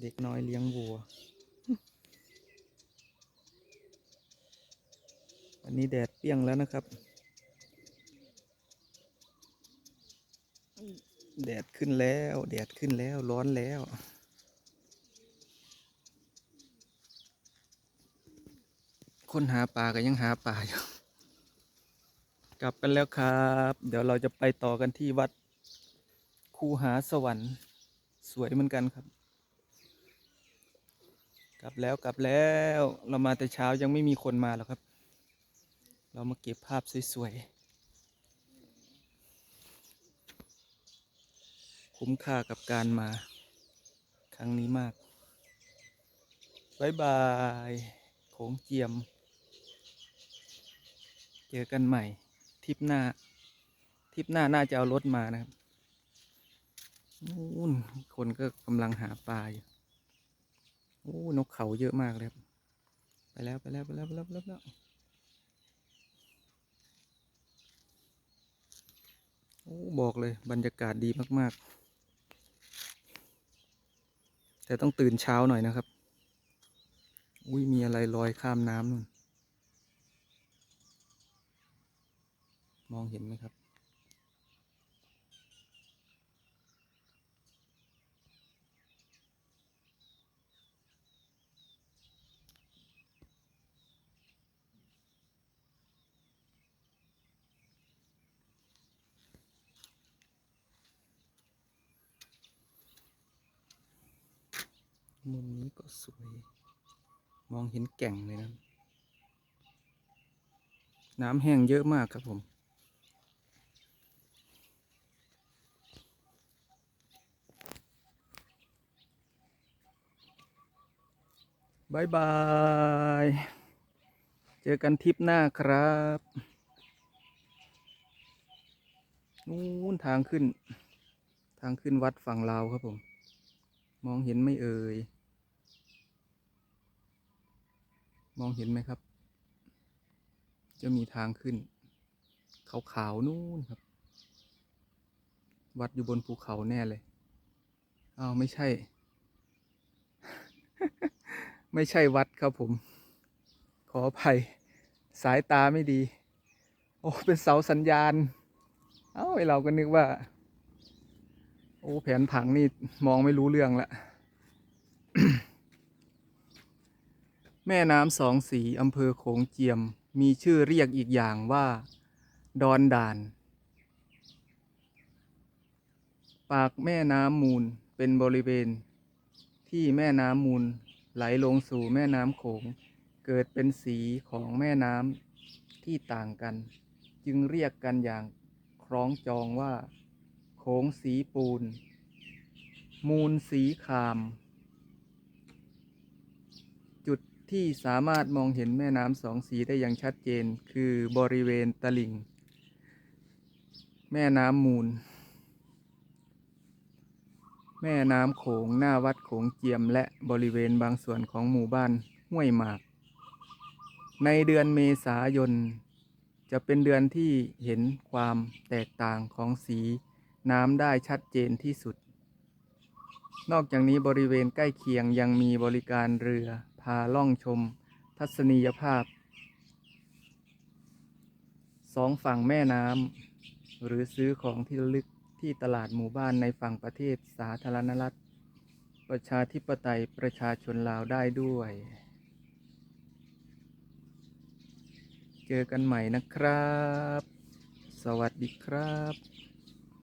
เด็กน้อยเลี้ยงวัว วันนี้แดดเปรี้ยงแล้วนะครับ แดดขึ้นแล้ว แดดขึ้นแล้ว ร้อนแล้วคนหาปลาก็ยังหาปลาอยู่ กลับกันแล้วครับ เดี๋ยวเราจะไปต่อกันที่วัด คูหาสวรรค์ สวยเหมือนกันครับ กลับแล้วกลับแล้วเรามาแต่เช้ายังไม่มีคนมาหรอกครับ เรามาเก็บภาพสวยๆ คุ้มค่ากับการมา ครั้งนี้มากบายบายโขงเจียม เจอกันใหม่ทริปหน้าทริปหน้าน่าจะเอารถมานะครับนู่นคนก็กำลังหาปลาอยู่ โอ้นกเขาเยอะมากเลยครับ ไปแล้วไปแล้วไปแล้วไปแล้วไปแล้วลวโอ้บอกเลยบรรยากาศดีมาก ๆ แต่ต้องตื่นเช้าหน่อยนะครับ อุ้ยมีอะไรลอยข้ามน้ำนู่น มองเห็นไหมครับ มุมนี้ก็สวย มองเห็นแก่งเลยนะ น้ำแห้งเยอะมากครับผมบายบาย เจอกันทริปหน้าครับนู่นทางขึ้น ทางขึ้นวัดฝั่งลาวครับผม มองเห็นไม่เอ่ย มองเห็นไหมครับ จะมีทางขึ้น ขาวๆนู่นครับ วัดอยู่บนภูเขาแน่เลยอ้าวไม่ใช่ ไม่ใช่วัดครับผม ขออภัย สายตาไม่ดี โอ้ เป็นเสาสัญญาณ เอ้าไอ้เราก็นึกว่า โอ้ แผนผังนี่มองไม่รู้เรื่องละ แม่น้ำสองสีอำเภอโขงเจียม มีชื่อเรียกอีกอย่างว่า ดอนด่าน ปากแม่น้ำมูลเป็นบริเวณ ที่แม่น้ำมูลไหลลงสู่แม่น้ำโขง เกิดเป็นสีของแม่น้ำที่ต่างกัน จึงเรียกกันอย่างคล้องจองว่า โขงสีปูน มูลสีคาม จุด ที่สามารถมองเห็นแม่น้ำสองสีได้อย่างชัดเจน คือบริเวณตลิ่ง แม่น้ำมูล แม่น้ำโขงหน้าวัดโขงเจียม และบริเวณบางส่วนของหมู่บ้านห้วยหมาก ในเดือนเมษายน จะเป็นเดือนที่เห็นความแตกต่างของสีน้ำได้ชัดเจนที่สุด นอกจากนี้บริเวณใกล้เคียงยังมีบริการเรือ พาล่องชม ทัศนียภาพ สองฝั่งแม่น้ำหรือซื้อของที่ระลึกที่ตลาดหมู่บ้านในฝั่งประเทศสาธารณรัฐ ประชาธิปไตยประชาชนลาวได้ด้วย เจอกันใหม่นะครับ สวัสดีครับ